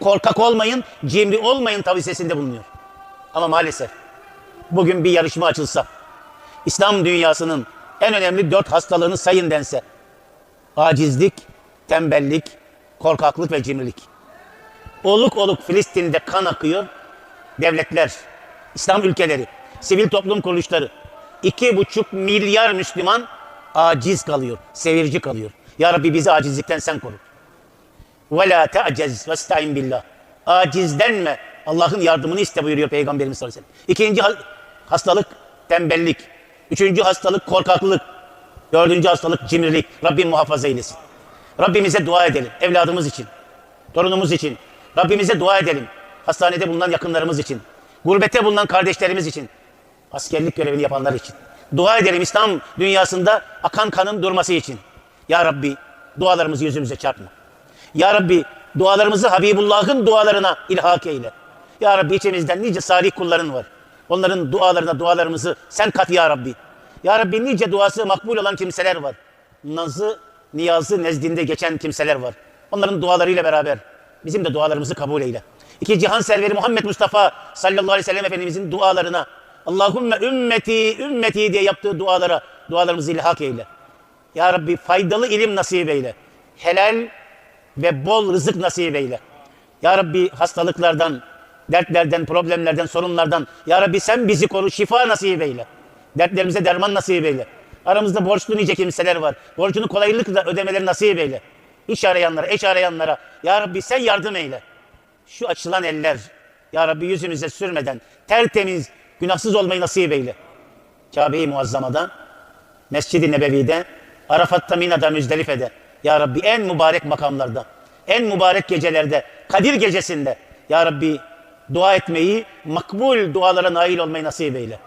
Korkak olmayın, cimri olmayın tavsiyesinde bulunuyor. Ama maalesef bugün bir yarışma açılsa, İslam dünyasının en önemli dört hastalığını sayın dense, acizlik, tembellik, korkaklık ve cimrilik. Oluk oluk Filistin'de kan akıyor. Devletler, İslam ülkeleri, sivil toplum kuruluşları, iki buçuk milyar Müslüman aciz kalıyor, sevirci kalıyor. Ya Rabbi bizi acizlikten sen koru. Ve la te'cez ve sta'in billah. Acizlenme. Allah'ın yardımını iste buyuruyor Peygamberimiz sallallahu aleyhi ve sellem. İkinci ha- hastalık tembellik. Üçüncü hastalık korkaklık. Dördüncü hastalık cimrilik. Rabbim muhafaza eylesin. Rabbimize dua edelim. Evladımız için. Torunumuz için. Rabbimize dua edelim. Hastanede bulunan yakınlarımız için. Gurbette bulunan kardeşlerimiz için. Askerlik görevini yapanlar için. Dua edelim İslam dünyasında akan kanın durması için. Ya Rabbi dualarımızı yüzümüze çarpma. Ya Rabbi dualarımızı Habibullah'ın dualarına ilhak eyle. Ya Rabbi içimizden nice salih kulların var. Onların dualarına dualarımızı sen kat ya Rabbi. Ya Rabbi nice duası makbul olan kimseler var. Nazı, niyazı nezdinde geçen kimseler var. Onların dualarıyla beraber bizim de dualarımızı kabul eyle. İki cihan serveri Muhammed Mustafa sallallahu aleyhi ve sellem Efendimizin dualarına Allahümme ümmeti, ümmeti diye yaptığı dualara dualarımızı ilhak eyle. Ya Rabbi faydalı ilim nasip eyle. Helal ve bol rızık nasip eyle. Ya Rabbi hastalıklardan, dertlerden, problemlerden, sorunlardan Ya Rabbi sen bizi koru, şifa nasip eyle. Dertlerimize derman nasip eyle. Aramızda borçlu nice kimseler var. Borcunu kolaylıkla ödemeleri nasip eyle. İş arayanlara, eş arayanlara Ya Rabbi sen yardım eyle. Şu açılan eller Ya Rabbi yüzümüze sürmeden tertemiz, günahsız olmayı nasip eyle. Kabe-i Muazzama'da, Mescid-i Nebevi'de, Arafat'ta, Mina'da, Müzdelife'de. Ya Rabbi en mübarek makamlarda, en mübarek gecelerde, Kadir gecesinde Ya Rabbi dua etmeyi, makbul dualara nail olmayı nasip eyle.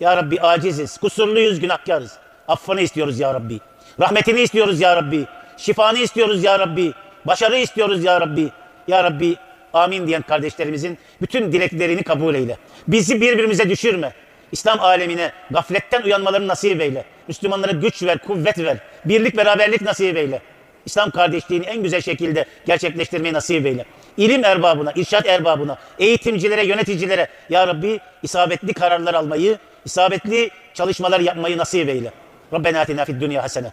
Ya Rabbi aciziz, kusurluyuz, günahkarız. Affını istiyoruz Ya Rabbi. Rahmetini istiyoruz Ya Rabbi. Şifanı istiyoruz Ya Rabbi. Başarı istiyoruz Ya Rabbi. Ya Rabbi amin diyen kardeşlerimizin bütün dileklerini kabul eyle. Bizi birbirimize düşürme. İslam alemine gafletten uyanmalarını nasip eyle. Müslümanlara güç ver, kuvvet ver. Birlik, beraberlik nasip eyle. İslam kardeşliğini en güzel şekilde gerçekleştirmeyi nasip eyle. İlim erbabına, irşat erbabına, eğitimcilere, yöneticilere Ya Rabbi isabetli kararlar almayı, isabetli çalışmalar yapmayı nasip eyle. Rabbena atina fid dünya hasene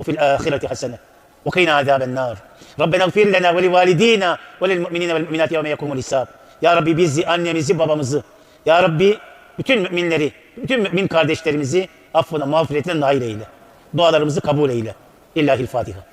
ve fil ahireti hasene ve kıyna azaben nar. Rabbena gfir lena ve li validina ve lil mu'minina vel mu'minati yevme yekumul hisab. Ya Rabbi bizi, annemizi, babamızı, Ya Rabbi bütün müminleri, bütün mümin kardeşlerimizi affına, mağfiretine nail eyle. Dualarımızı kabul eyle. İllahil Fatiha.